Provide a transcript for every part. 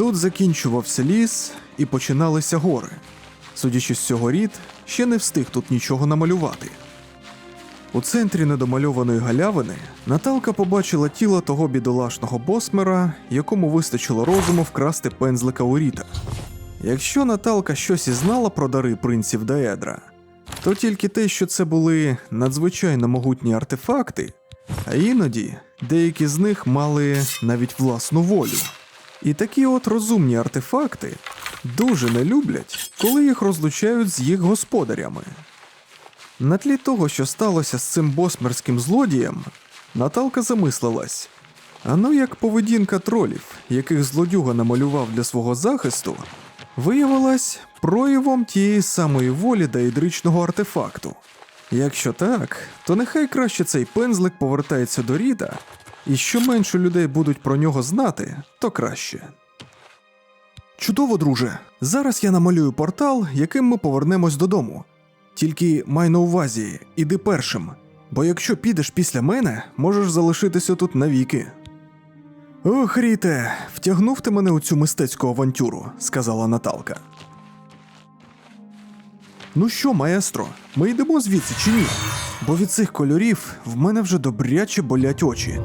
Тут закінчувався ліс і починалися гори. Судячи з цього рід, ще не встиг тут нічого намалювати. У центрі недомальованої галявини Наталка побачила тіло того бідолашного босмера, якому вистачило розуму вкрасти пензлика у Ріта. Якщо Наталка щось і знала про дари принців Даедра, то тільки те, що це були надзвичайно могутні артефакти, а іноді деякі з них мали навіть власну волю. І такі от розумні артефакти дуже не люблять, коли їх розлучають з їх господарями. На тлі того, що сталося з цим босмерським злодієм, Наталка замислилась. А ну як поведінка тролів, яких злодюга намалював для свого захисту, виявилась проявом тієї самої волі даїдричного артефакту. Якщо так, то нехай краще цей пензлик повертається до Ріда, і що менше людей будуть про нього знати, то краще. Чудово, друже. Зараз я намалюю портал, яким ми повернемось додому. Тільки май на увазі, іди першим, бо якщо підеш після мене, можеш залишитися тут навіки. Ох, Ріте, втягнув ти мене у цю мистецьку авантюру, сказала Наталка. Ну що, маестро, ми йдемо звідси чи ні? Бо від цих кольорів в мене вже добряче болять очі.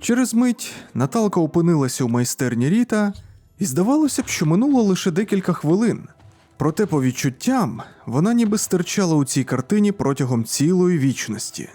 Через мить Наталка опинилася у майстерні Ріта, і здавалося б, що минуло лише декілька хвилин. Проте, по відчуттям, вона ніби стирчала у цій картині протягом цілої вічності.